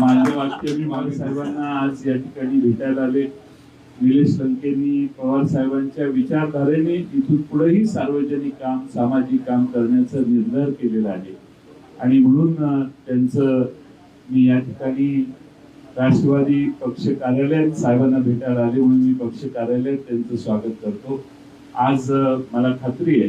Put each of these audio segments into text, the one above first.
माझे वाक्य मी माझ्या साहेबांना आज या ठिकाणी भेटायला आले. निलेश लंकेंनी पवार साहेबांच्या विचारधारेने इथून पुढेही सार्वजनिक काम सामाजिक काम करण्याचा निर्धार केलेला आहे. आणि म्हणून त्यांचं मी या ठिकाणी राष्ट्रवादी पक्ष कार्यालयात साहेबांना भेटायला आले म्हणून मी पक्ष कार्यालयात त्यांचं स्वागत करतो. आज मला खात्री आहे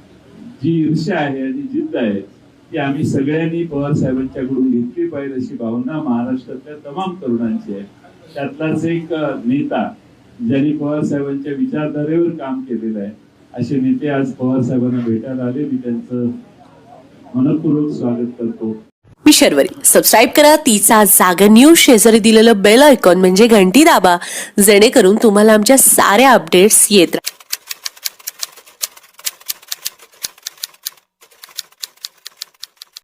जी ईर्ष्या आहे आणि जिद्द आहे. ती आम्ही सगळ्यांनी पवार साहेबांच्याकडून घेतली पाहिजे अशी भावना महाराष्ट्रातल्या तमाम तरुणांची आहे. त्यातलाच एक नेता ज्यांनी पवार साहेबांच्या विचारधारेवर काम केलेलं आहे असे नेते आज पवार साहेबांना भेटायला आले. मी त्यांचं मनपूर्वक स्वागत करतो. मी शर्वरी. सबस्क्राईब करा. तिचा जागा न्यूज शेजारी दिलेलं बेल आयकॉन म्हणजे घंटी दाबा. जेणेकरून तुम्हाला आमच्या साऱ्या अपडेट्स येत राहतील